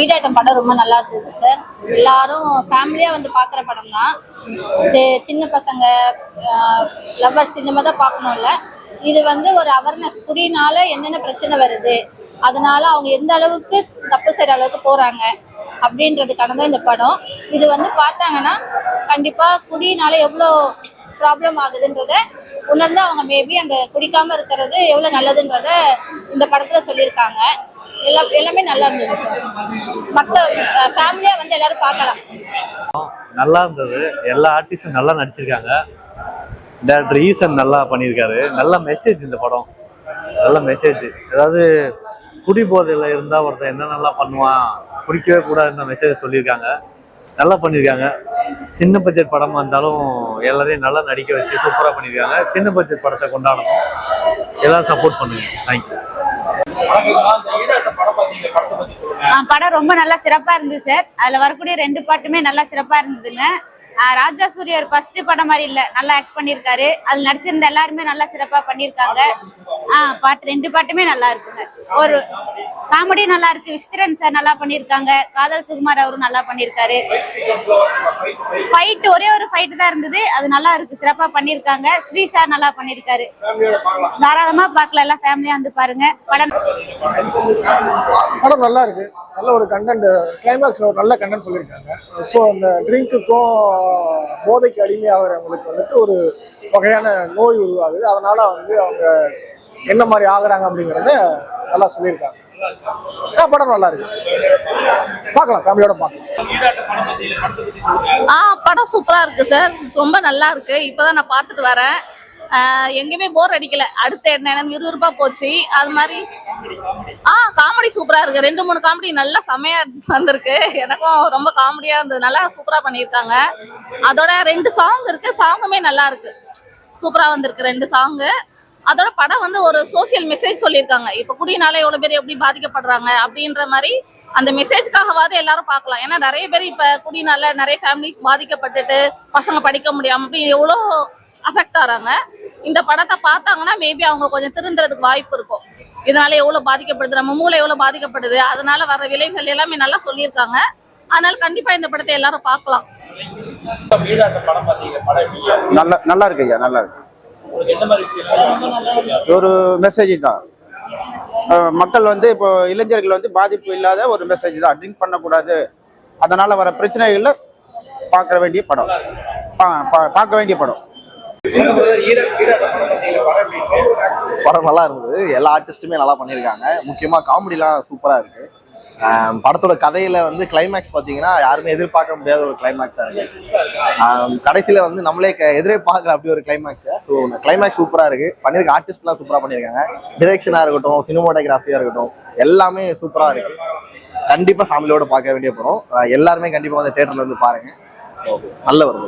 ஈடாட்டம் படம் ரொம்ப நல்லா இருந்தது சார். எல்லாரும் ஃபேமிலியாக வந்து பார்க்குற படம் தான். இது சின்ன பசங்க லவ்வர்ஸ் இந்த மாதிரி தான் பார்க்கணும்ல. இது வந்து ஒரு அவேர்னஸ் குடினால என்னென்ன பிரச்சனை வருது அதனால அவங்க எந்த அளவுக்கு தப்பு செய்கிற அளவுக்கு போகிறாங்க அப்படின்றதுக்கான தான் இந்த படம். இது வந்து பார்த்தாங்கன்னா கண்டிப்பாக குடினால எவ்வளோ ப்ராப்ளம் ஆகுதுன்றத உணர்ந்து அவங்க மேபி அந்த குடிக்காம இருக்கிறது எவ்வளோ நல்லதுன்றத இந்த படத்தில் சொல்லியிருக்காங்க. எல்லா எல்லாமே நல்லா இருந்தது சார் மற்ற ஃபேமிலியாக வந்து எல்லாரும் பார்க்கலாம். நல்லா இருந்தது. எல்லா ஆர்டிஸ்டும் நல்லா நடிச்சிருக்காங்க. டேரக்டர் ஈசன் நல்லா பண்ணியிருக்காரு. நல்ல மெசேஜ் இந்த படம். நல்ல மெசேஜ் அதாவது குடி போதையில் இருந்தால் ஒருத்தன் என்னென்னலாம் பண்ணுவான் குடிக்கவே கூடாதுன்ற மெசேஜ் சொல்லியிருக்காங்க. நல்லா பண்ணியிருக்காங்க சின்ன பட்ஜெட் படமாக இருந்தாலும் எல்லாரையும் நல்லா நடிக்க வச்சு சூப்பராக பண்ணியிருக்காங்க சின்ன பட்ஜெட் படத்தை கொண்டாடணும். எல்லாரும் சப்போர்ட் பண்ணுங்க. தேங்க்யூ படம் ஆ, படம் ரொம்ப நல்லா சிறப்பா இருந்தது சார் அதுல வரக்கூடிய ரெண்டு பாட்டுமே நல்லா சிறப்பா இருந்ததுங்க. ராஜா ராஜா சூரியர் ஃபர்ஸ்ட் படம் மாதிரி இல்ல. நல்லா ஆக்ட் பண்ணிருக்காரு. அதுல நடிச்சிருந்த எல்லாருமே நல்லா சிறப்பா பண்ணிருக்காங்க. ஆ பாட்டு ரெண்டு பாட்டுமே நல்லா இருக்குங்க. ஒரு காமெடி நல்லா இருக்கு. விஸ்திரன் சார் நல்லா பண்ணிருக்காங்க. காதல் சுகுமார் அவரும் நல்லா பண்ணிருக்காரு. ஃபைட் ஒரே ஒரு ஃபைட் தான் இருந்தது. அது நல்லா இருக்கு. சிறப்பா பண்ணிருக்காங்க. ஸ்ரீ சார் நல்லா பண்ணிருக்காரு. தாராளமா பார்க்கலாம். எல்லாம் ஃபேமிலியா வந்து பாருங்க. படம் படம் நல்லா இருக்கு. நல்ல ஒரு கண்டென்ட் கிளைமேக்ஸ்ல ஒரு நல்ல கண்டென்ட் சொல்லியிருக்காங்க ஸோ அந்த ட்ரிங்க்குக்கும் போதைக்கு அடிமையாகிறவங்களுக்கு வந்துட்டு ஒரு வகையான நோய் உருவாகுது. அதனால வந்து அவங்க என்ன மாதிரி ஆகுறாங்க அப்படிங்கிறத நல்லா சொல்லியிருக்காங்க ஆ, படம் நல்லா இருக்கு பார்க்கலாம் ஃபேமிலியோட பார்க்கலாம். ஆ படம் சூப்பரா இருக்கு சார். ரொம்ப நல்லா இருக்கு இப்பதான் நான் பார்த்துட்டு வரேன். எங்கேயுமே போர் அடிக்கல. அடுத்து என்ன விறுவிறுப்பா போச்சு. அது மாதிரி ஆ காமெடி சூப்பரா இருக்கு ரெண்டு மூணு காமெடி நல்லா செமையா வந்திருக்கு. எனக்கும் ரொம்ப காமெடியா இருந்தது. நல்லா சூப்பரா பண்ணியிருக்காங்க. அதோட ரெண்டு சாங் இருக்கு. சாங்குமே நல்லா இருக்கு சூப்பரா வந்திருக்கு ரெண்டு சாங்கு அதோட படம் வந்து ஒரு சோசியல் மெசேஜ் சொல்லியிருக்காங்க. இப்போ குடினால எவ்வளோ பேர் எப்படி பாதிக்கப்படுறாங்க அப்படின்ற மாதிரி அந்த மெசேஜ்க்காகவாது எல்லாரும் பார்க்கலாம். ஏன்னா நிறைய பேர் இப்போ குடினால நிறைய ஃபேமிலி பாதிக்கப்பட்டுட்டு பசங்க படிக்க முடியாம அப்படி எவ்வளோ அஃபெக்ட் ஆகிறாங்க இந்த படத்தை பார்த்தாங்கன்னா மேபி அவங்க கொஞ்சம் திருந்துறதுக்கு வாய்ப்பு இருக்கும். இதனால எவ்வளோ பாதிக்கப்படுது? நம்ம மூளை எவ்வளோ பாதிக்கப்படுது? அதனால வர விளைவுகள் எல்லாமே நல்லா சொல்லியிருக்காங்க. அதனால கண்டிப்பா இந்த படத்தை எல்லாரும் பார்க்கலாம். நல்லா நல்லா இருக்கு ஐயா நல்லா இருக்கு. ஒரு மெசேஜ் தான். மக்கள் வந்து இப்போ இளைஞர்கள் வந்து பாதிப்பு இல்லாத ஒரு மெசேஜ் தான். ட்ரிங்க் பண்ணக்கூடாது. அதனால வர பிரச்சனைகள்ல பார்க்க வேண்டிய படம். பார்க்க வேண்டிய படம். படம் நல்லா இருந்தது. எல்லா ஆர்டிஸ்ட்டுமே நல்லா பண்ணியிருக்காங்க. முக்கியமாக காமெடிலாம் சூப்பராக இருக்கு. ஆம், படத்தோட கதையில வந்து கிளைமேக்ஸ் பார்த்தீங்கன்னா யாருமே எதிர்பார்க்க முடியாத ஒரு கிளைமேக்ஸாக இருக்கு. கடைசியில் வந்து நம்மளே எதிரே பார்க்கற அப்படி ஒரு கிளைமேக்ஸ் ஸோ கிளைமேக்ஸ் சூப்பராக இருக்கு. பண்ணியிருக்க ஆர்டிஸ்ட்லாம் சூப்பராக பண்ணியிருக்காங்க டிரெக்ஷனாக இருக்கட்டும் சினிமோட்டோகிராஃபியாக இருக்கட்டும் எல்லாமே சூப்பராக இருக்கு. கண்டிப்பாக ஃபேமிலியோட பார்க்க வேண்டிய படம். எல்லாருமே கண்டிப்பாக வந்து தேட்டரில் வந்து பாருங்க. நல்ல வரும்.